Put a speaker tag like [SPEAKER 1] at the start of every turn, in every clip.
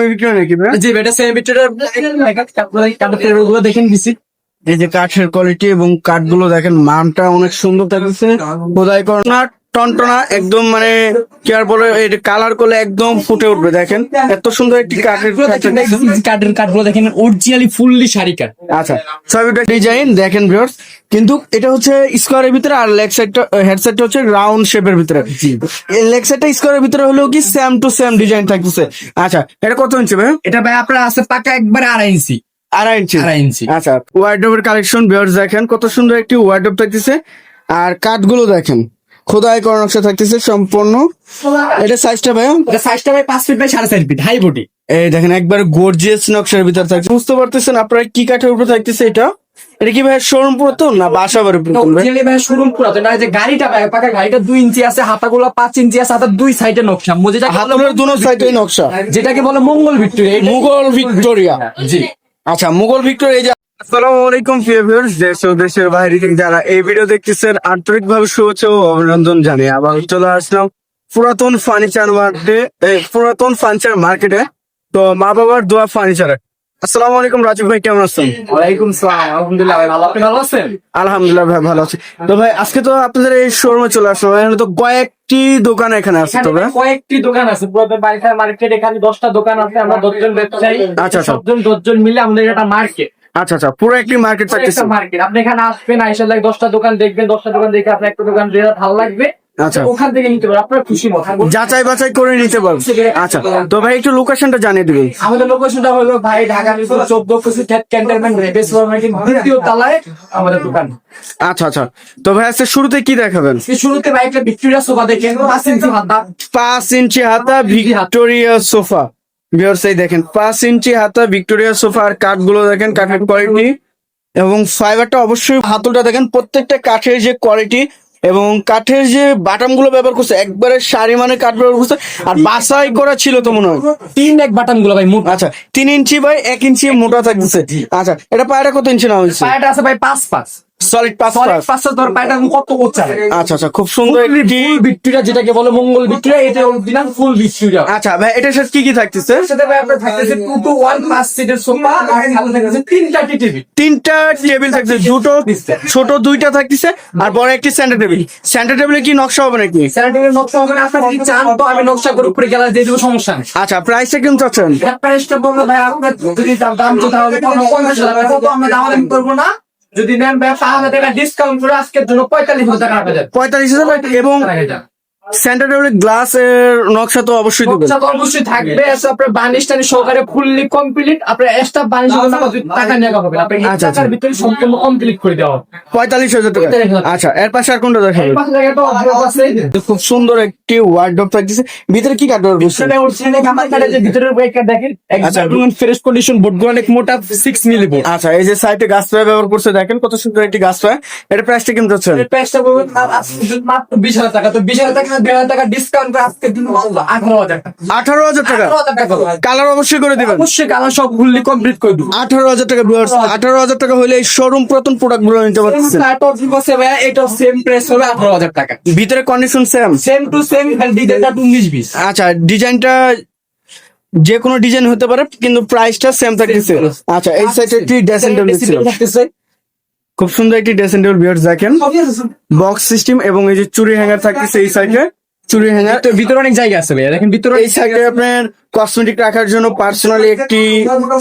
[SPEAKER 1] Semi বিক্রি নাকি ভাই?
[SPEAKER 2] জি এটা সেম বিটটা গুলো দেখেন দিছি।
[SPEAKER 1] এই যে কাঠের কোয়ালিটি এবং কাঠগুলো দেখেন মানটা অনেক সুন্দর থাকতেছে। খোদাই করোনা। টনটনা একদম মানে কি আর বলে কালার করলে একদম ফুটে উঠবে দেখেন। এত সুন্দর একটি কাঠের
[SPEAKER 2] কাঠের কাঠগুলো দেখেন অরিজিনালি ফুললি শাড়ি কাঠ।
[SPEAKER 1] আচ্ছা ছবিটা ডিজাইন দেখেন ভিউয়ার্স কিন্তু এটা হচ্ছে স্কোয়ারের ভিতরে আর লেগ সাইডটা হেডসেটটা হচ্ছে রাউন্ড শেপের ভিতরে। লেগ সাইডটা স্কোয়ারের ভিতরে হলেও কি সেম টু সেম ডিজাইন থাকতেছে। আচ্ছা এটা কত ইঞ্চি ভাই?
[SPEAKER 2] এটা ভাই আপনার আছে পাকা একবারে আড়াই ইঞ্চি
[SPEAKER 1] আড়াই ইঞ্চি
[SPEAKER 2] আড়াই ইঞ্চি
[SPEAKER 1] আচ্ছা ওয়ার্ডরোবের কালেকশন ভিউয়ার্স দেখেন কত সুন্দর একটি ওয়ার্ডরোব থাকতেছে। আর কাঠগুলো দেখেন। খোদাই করা নকশা থাকতেছে সম্পূর্ণ। এটা সাইজটা ভাই
[SPEAKER 2] এটা সাইজটা ভাই পাঁচ ফিট বাই সাড়ে চার ফিট হাই বডি
[SPEAKER 1] এই দেখেন একবার গর্জিয়াস নকশার ভিতর থাকছে। বুঝতে পারতেছেন আপনারা কি কাঠের উপরে থাকতেছে এটা? এটা কি ভাই শোরুম পুরাতন না বাসা বাড়ি পুরাতন ভাই
[SPEAKER 2] শোরুম পুরাতন। না যে গাড়িটা ভাই পাকা গাড়িটা দুই ইঞ্চি আছে হাতাগুলো পাঁচ ইঞ্চি আছে হাতার দুই সাইডে নকশা। যেটা
[SPEAKER 1] হাতুলের দুনো সাইডে নকশা।
[SPEAKER 2] যেটাকে বলে মঙ্গল ভিক্টোরিয়া
[SPEAKER 1] মুঘল ভিক্টোরিয়া।
[SPEAKER 2] জি।
[SPEAKER 1] আচ্ছা মুঘল ভিক্টোরিয়া আসসালামু আলাইকুম প্রিয় ভিউয়ার্স দেশ ও দেশের বাইরে থেকে যারা এই ভিডিও দেখতেছেন আন্তরিক ভাবে শুভেচ্ছা ও অভিনন্দন জানিয়ে আবার চলে আসলাম পুরাতন ফার্নিচার মার্কেটে পুরাতন ফার্নিচার মার্কেটে তো মা বাবার দোয়া ফার্নিচারে আসসালামু আলাইকুম রাজীব ভাই কেমন আছেন?
[SPEAKER 2] ওয়ালাইকুম সালাম আলহামদুলিল্লাহ ভাই ভালো। আপনি ভালো আছেন?
[SPEAKER 1] আলহামদুলিল্লাহ ভাই ভালো আছি। তো ভাই আজকে তো আপনাদের এই শোরুমে চলে আসলাম এখানে তো কয়েকটি দোকান এখানে আছে তো ভাই?
[SPEAKER 2] কয়েকটি দোকান আছে মার্কেট এখানে দশটা দোকান আছে আমরা দশজন ব্যবসায়ী
[SPEAKER 1] আচ্ছা, আচ্ছা।
[SPEAKER 2] দশজন মিলে আমাদের একটা মার্কেট
[SPEAKER 1] আচ্ছা আচ্ছা পুরো একটি মার্কেট থাকতেছে
[SPEAKER 2] মার্কেট আপনি এখানে আসবেন আইসা লাগে দশটা দোকান দেখবেন দশটা দোকান দেখে আপনার একটা দোকান যেটা ভালো লাগবে
[SPEAKER 1] আচ্ছা।
[SPEAKER 2] ওখান থেকে নিতে পারবেন আপনার খুশি মতো।
[SPEAKER 1] যাচাই বাছাই করে নিতে পারব আচ্ছা তো ভাই একটু লোকেশনটা জানিয়ে দিবেন।
[SPEAKER 2] আমাদের লোকেশনটা হলো ভাই ঢাকা মিরপুর চোদ্দ কুচি ক্যান্টনমেন্ট রেবেস মার্কেট দ্বিতীয় তলায় আমাদের দোকান।
[SPEAKER 1] আচ্ছা আচ্ছা তো ভাই আজকে শুরুতে কি দেখাবেন?
[SPEAKER 2] শুরুতে ভাই একটা ভিক্টোরিয়া সোফা দেখেন পাঁচ ইঞ্চি হাতা
[SPEAKER 1] পাঁচ ইঞ্চি হাতা। Victoria sofa. ভিউয়ার্স এই দেখেন পাঁচ ইঞ্চি হাতা ভিক্টোরিয়া সোফা আর কাঠগুলো দেখেন কাঠের কোয়ালিটি এবং ফাইবারটা অবশ্যই হাতলটা দেখেন প্রত্যেকটা কাঠের যে কোয়ালিটি এবং কাঠের যে বাটামগুলো ব্যবহার করছে একবারে সারি মানে কাঠ ব্যবহার করছে। আর বাসাই করা ছিল তো মনে হয়।
[SPEAKER 2] তিন এক বাটনগুলো ভাই
[SPEAKER 1] আচ্ছা তিন ইঞ্চি বাই এক ইঞ্চি মোটা থাকতেছে। আচ্ছা এটা পায়রা কত ইঞ্চি না হয়েছে?
[SPEAKER 2] পায়াটা আছে ভাই পাঁচ পাঁচ।
[SPEAKER 1] সলিড পাঁচ
[SPEAKER 2] সলিড
[SPEAKER 1] পাঁচ
[SPEAKER 2] পাঁচটা ধর পায়াটা কত উচ্চা
[SPEAKER 1] আচ্ছা আচ্ছা খুব সুন্দর একটি
[SPEAKER 2] ভিক্টোরিয়া যেটাকে বলে মঙ্গল ভিক্টোরিয়া এটা অরিজিনাল ফুল ভিক্টোরিয়া
[SPEAKER 1] আচ্ছা ভাই এটার সাথে কি কি থাকতেছে?
[SPEAKER 2] সাথে ভাই আপনার থাকতেছে টু টু ওয়ান পাঁচ সিটের সোফা আর সাথে থাকতেছে তিনটা টিভি
[SPEAKER 1] তিনটা টেবিল থাকছে দুটো ছোট দুইটা থাকতেছে আর বড় একটি সেন্টার টেবিল সেন্টার টেবিলে কি নকশা হবে নাকি?
[SPEAKER 2] স্যানিটারির নকশা হবে না আপনার যদি চান তো আমি নকশা করে উপরে গেলে দিয়ে দেবো সমস্যা নেই।
[SPEAKER 1] আচ্ছা প্রাইসটা কেমন চাচ্ছেন?
[SPEAKER 2] প্রাইসটা বলব ভাই আপনার যদি দাম তো তাহলে টাকা তো আমরা দাম করব না। যদি নেন পাঁচ হাজার টাকা ডিসকাউন্ট করে আজকের জন্য পঁয়তাল্লিশ হাজার টাকা রাখা যায়
[SPEAKER 1] পঁয়তাল্লিশ হাজার? এবং সেন্টার টেবিলের গ্লাস এর নকশা তো অবশ্যই দিবেন।
[SPEAKER 2] নকশা তো অবশ্যই থাকবে। এসে আপনার বানিশ সহকারে ফুললি কমপ্লিট আপনার এক্সট্রা বানিশ টাকা নেওয়া হবে না। আপনার এই
[SPEAKER 1] আচ্ছা,
[SPEAKER 2] টাকার
[SPEAKER 1] আচ্ছা।
[SPEAKER 2] ভিতরে সম্পূর্ণ কমপ্লিট করে দেওয়া হবে।
[SPEAKER 1] পঁয়তাল্লিশ হাজার টাকা। আচ্ছা এর পাশে আর কোনটা দেখাবেন?
[SPEAKER 2] পাশে আছে।
[SPEAKER 1] খুব সুন্দর একটি ওয়ার্ডরোব থাকতেছে ভিতরে কি
[SPEAKER 2] দেখেন
[SPEAKER 1] আচ্ছা।
[SPEAKER 2] ফ্রেশ কন্ডিশন বোর্ডগুলো অনেক মোটা 6 মিলি বোর্ড
[SPEAKER 1] আচ্ছা এই যে সাইডে গাছ পায়ে ব্যবহার করছে দেখেন কত সুন্দর একটি গাছ পায়ে এটা প্রাইসটা
[SPEAKER 2] এর প্রাইসটা মাত্র 20000 টাকা। তো 20000 টাকা 2000 টাকা ডিসকাউন্ট আজকে দিন 18000 টাকা।
[SPEAKER 1] আঠারো হাজার টাকা?
[SPEAKER 2] 18000 টাকা
[SPEAKER 1] কালার অবশ্যই করে দিবেন।
[SPEAKER 2] অবশ্যই কালার সব ফুললি কমপ্লিট করে দেবো।
[SPEAKER 1] আঠারো হাজার টাকা ভিউয়ার্স আঠারো হাজার টাকা হলে এই শোরুম পুরাতন প্রোডাক্টগুলো নিতে পারতেছেন।
[SPEAKER 2] এটা সেম প্রাইস হবে 18000 টাকা।
[SPEAKER 1] ভিতরে condition same
[SPEAKER 2] same to same ডিজাইনটা 19 20
[SPEAKER 1] আচ্ছা ডিজাইনটা যে কোনো ডিজাইন হতে পারে কিন্তু প্রাইসটা সেম থাকতেছে। আচ্ছা এই সাইডে একটি ড্রেসিং টেবিল
[SPEAKER 2] থাকতেছে।
[SPEAKER 1] খুব সুন্দর একটি ড্রেসিং টেবিল ভিউয়ার্স দেখেন। বক্স সিস্টেম এবং এই যে চুরি হ্যাঙ্গার থাকতেছে এই সাইডে চুরি হ্যাঙ্গার
[SPEAKER 2] তো ভিতরে অনেক জায়গা আছে ভাইয়া দেখেন ভিতরে
[SPEAKER 1] এই সাইডে আপনার কসমেটিক রাখার জন্য পার্সোনালি একটি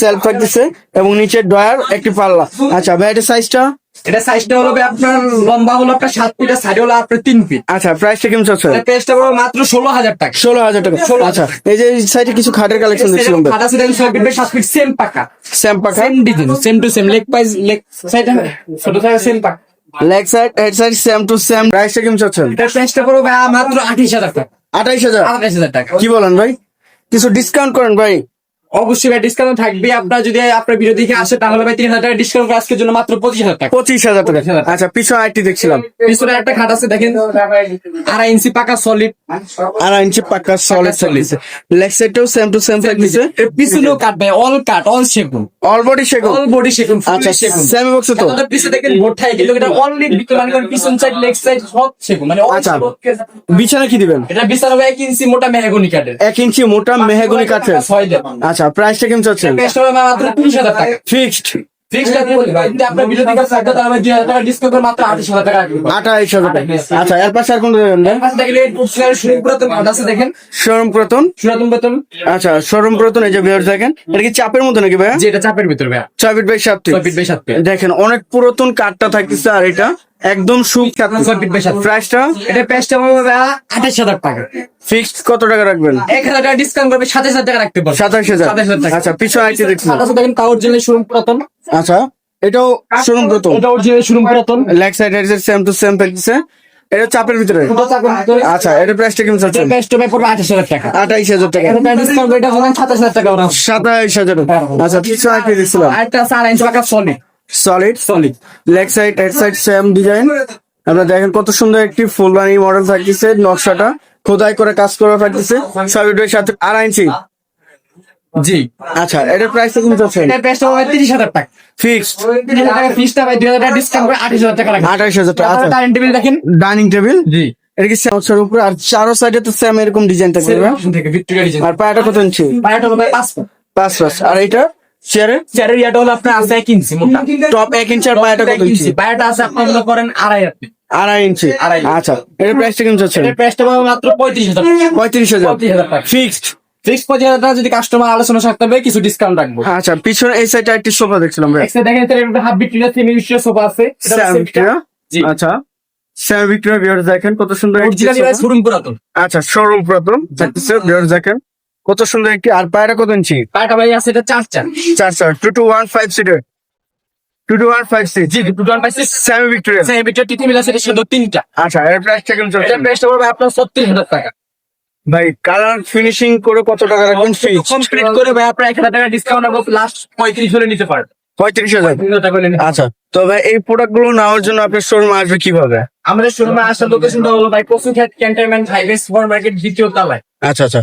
[SPEAKER 1] সেলফ থাকতেছে এবং নিচে ড্রয়ার একটি পাল্লা। আচ্ছা ভাই এটা সাইজটা
[SPEAKER 2] এটা সাইজটা হলো ভাই আপনার লম্বা হলো আপনার 7 ফিট আর সাইড হলো আপনার 3 ফিট
[SPEAKER 1] আচ্ছা প্রাইসটা কেমন
[SPEAKER 2] প্রাইসটা মাত্র 16000 টাকা।
[SPEAKER 1] ষোলো হাজার টাকা। আচ্ছা এই যে সাইডে কিছু খাটের কালেকশন দেখছিলাম ভাই
[SPEAKER 2] খাটা সিটেন 6 ফিট 7 ফিট সেম পাকা। Same design same to same leg piece leg side ছোট থাকে সেম পাকা।
[SPEAKER 1] Leg side head side same to same প্রাইসটা কেমন চাচ্ছেন
[SPEAKER 2] এটা প্রাইসটা পড়বে ভাই মাত্র 28000 টাকা।
[SPEAKER 1] আঠাইশ হাজার?
[SPEAKER 2] 28000 টাকা।
[SPEAKER 1] কি বলেন ভাই? কিছু ডিসকাউন্ট করেন ভাই।
[SPEAKER 2] অবশ্যই ভাই ডিসকাউন্ট থাকবে। আপনার যদি আপনার ভিডিও দেখে আসে তাহলে ভাই 3000 টাকা ডিসকাউন্ট আজকের জন্য মাত্র 25000 টাকা।
[SPEAKER 1] পঁচিশ হাজার টাকা। আচ্ছা পিছনে আইটি দেখছিলাম।
[SPEAKER 2] পিছনে একটা খাট আছে দেখেন। আড়াই ইঞ্চি পাকা সলিড
[SPEAKER 1] আড়াই ইঞ্চি পাক্কা সলিড থাকতেছে লেগ সাইডটাও সেম টু সেম থাকতেছে
[SPEAKER 2] পিছনেও কাট ভাই অল কাট অল সেগুন।
[SPEAKER 1] অল বডি সেগুন?
[SPEAKER 2] অল বডি সেগুন
[SPEAKER 1] আচ্ছা
[SPEAKER 2] সেগুন।
[SPEAKER 1] সেম বক্সে তো?
[SPEAKER 2] আমাদের পিছে দেখেন বোর্ড থাকে কিন্তু এটা অনলি ভিতরে মানে কোন পিছন সাইড লেগ সাইড সব সেগুন। মানে
[SPEAKER 1] আচ্ছা। বিছানা কি দিবেন?
[SPEAKER 2] এটা বিশাল হবে এক ইঞ্চি মোটা মেহগনি কাঠের।
[SPEAKER 1] এক ইঞ্চি মোটা মেহাগুনি কাঠের।
[SPEAKER 2] ছয় দেব
[SPEAKER 1] আচ্ছা আচ্ছা প্রাইসটা কেমন চাচ্ছেন
[SPEAKER 2] মাত্র তিরিশ হাজার টাকা।
[SPEAKER 1] ফিক্সড
[SPEAKER 2] ভাই
[SPEAKER 1] আচ্ছা এর পাশে আর
[SPEAKER 2] পুরাতন দেখেন।
[SPEAKER 1] পুরাতন? আচ্ছা প্রতন এই যে দেখেন এটা কি চাপের মতো নাকি
[SPEAKER 2] এটা চাপের ভিতরে ভাই
[SPEAKER 1] বাই সাত দেখেন অনেক পুরাতন কাঠটা থাকতেছে আর এটা। একদম সুখ
[SPEAKER 2] ছয় ফিট বাই সাত ফিট।
[SPEAKER 1] প্রাইসটা
[SPEAKER 2] এটা হবে আঠাশ হাজার টাকা।
[SPEAKER 1] ফিক্সড কত টাকা রাখবেন?
[SPEAKER 2] এক হাজার টাকা ডিসকাউন্ট করবে সাতাশ হাজার টাকা রাখতে
[SPEAKER 1] সাতাশ হাজার।
[SPEAKER 2] টাকা।
[SPEAKER 1] আচ্ছা পিছনে
[SPEAKER 2] দেখেন তাও অরিজিনাল শোরুম পুরাতন।
[SPEAKER 1] আচ্ছা এটাও শোরুম প্রতন।
[SPEAKER 2] এটা অরিজিনাল শোরুম পুরাতন।
[SPEAKER 1] Leg side head same to same থাকতেছে এটা চাপের ভিতরে। আচ্ছা এটা প্রাইসটা কেমন
[SPEAKER 2] পড়বে আঠাশ হাজার টাকা।
[SPEAKER 1] আঠাইশ হাজার টাকা।
[SPEAKER 2] এটা ডিসকাউন্ট এটা টাকা
[SPEAKER 1] সাতাইশ হাজার। আচ্ছা
[SPEAKER 2] আরেকটা ইঞ্চি পাকা solid
[SPEAKER 1] solid leg side head side same design আপনারা দেখেন কত সুন্দর একটি ফুলবানি মডেল থাকতেছে নকশাটা। খোদাই করে কাজ করা থাকতেছে। সলিডের সাথে আড়াই ইঞ্চি
[SPEAKER 2] জি।
[SPEAKER 1] আচ্ছা এটার প্রাইস কেমন চাচ্ছেন?
[SPEAKER 2] এটা পেস্ট হবে তিরিশ হাজার টাকা।
[SPEAKER 1] ফিক্সড
[SPEAKER 2] তিরিশ হাজার টাকা ফিসটা ভাই দুই হাজার টাকা ডিসকাউন্ট করে আঠাশ হাজার টাকা রাখবে
[SPEAKER 1] আঠাইশ হাজার টাকা আচ্ছা।
[SPEAKER 2] ডাইনিং টেবিল দেখেন।
[SPEAKER 1] ডাইনিং টেবিল
[SPEAKER 2] জি।
[SPEAKER 1] এটা কি সেমসের উপরে? আর চারো সাইডে তো সেম এরকম ডিজাইন থাকবে পায়াটা কত ইঞ্চি
[SPEAKER 2] পায়াটা হবে
[SPEAKER 1] আর এটা চেয়ারে
[SPEAKER 2] চেয়ারের ইয়াটা হলো আপনার আছে এক ইঞ্চি মোটা।
[SPEAKER 1] টপ এক ইঞ্চি আর পায়াটা কত ইঞ্চি?
[SPEAKER 2] পায়াটা আছে আপনার মনে করেন আড়াই হাত
[SPEAKER 1] আড়াই ইঞ্চি।
[SPEAKER 2] আড়াই।
[SPEAKER 1] আচ্ছা এটার প্রাইসটা কেমন চাচ্ছেন
[SPEAKER 2] এটার প্রাইসটা পাবে মাত্র পঁয়ত্রিশ হাজার
[SPEAKER 1] পঁয়ত্রিশ হাজার। ফিক্সড
[SPEAKER 2] ফিক্স পঁচিশ হাজার টাকা যদি কাস্টমার আলোচনা থাকতে হবে কিছু ডিসকাউন্ট রাখব।
[SPEAKER 1] আচ্ছা পিছনে এই সাইডে একটি সোফা দেখছিলাম ভাই।
[SPEAKER 2] দেখেন হাফ সেমি সোফা আছে।
[SPEAKER 1] আচ্ছা দেখেন কত সুন্দর
[SPEAKER 2] অরিজিনালি। শোরুম পুরাতন।
[SPEAKER 1] আচ্ছা শোরুম ভিউয়ার্স দেখেন। কত সুন্দর একটি আর পায়রা কত ইঞ্চি?
[SPEAKER 2] পায়াটা ভাই আছে এটা চার চার।
[SPEAKER 1] চার চার two two one five seater two two one five six
[SPEAKER 2] জি দুটো ওয়ান ফাইভ পাইছে
[SPEAKER 1] স্যাম ভিক্টোরিয়া
[SPEAKER 2] সেমি ভিক্টোরিয়া টিটি মিলা সেটা শুধু তিনটা।
[SPEAKER 1] আচ্ছা এর প্রাইসটা কেমন চলছে
[SPEAKER 2] এটার প্রাইসটা পড়বে আপনার ছত্রিশ হাজার টাকা।
[SPEAKER 1] ভাই কালার ফিনিশিং করে কত টাকা রাখবেন ফিক্স
[SPEAKER 2] কমপ্লিট করে ভাই আপনার এক হাজার টাকা ডিসকাউন্ট রাখব লাস্ট পঁয়ত্রিশ হলে নিতে পারবেন।
[SPEAKER 1] পঁয়ত্রিশ হাজার। আচ্ছা তো ভাই এই প্রোডাক্টগুলো নেওয়ার জন্য আপনার শোরুম আসবে কীভাবে?
[SPEAKER 2] আমাদের শোরুমে আসার লোকেশনটা হলো ভাই Kasughat cantonment highway super market দ্বিতীয় তলায়।
[SPEAKER 1] আচ্ছা আচ্ছা।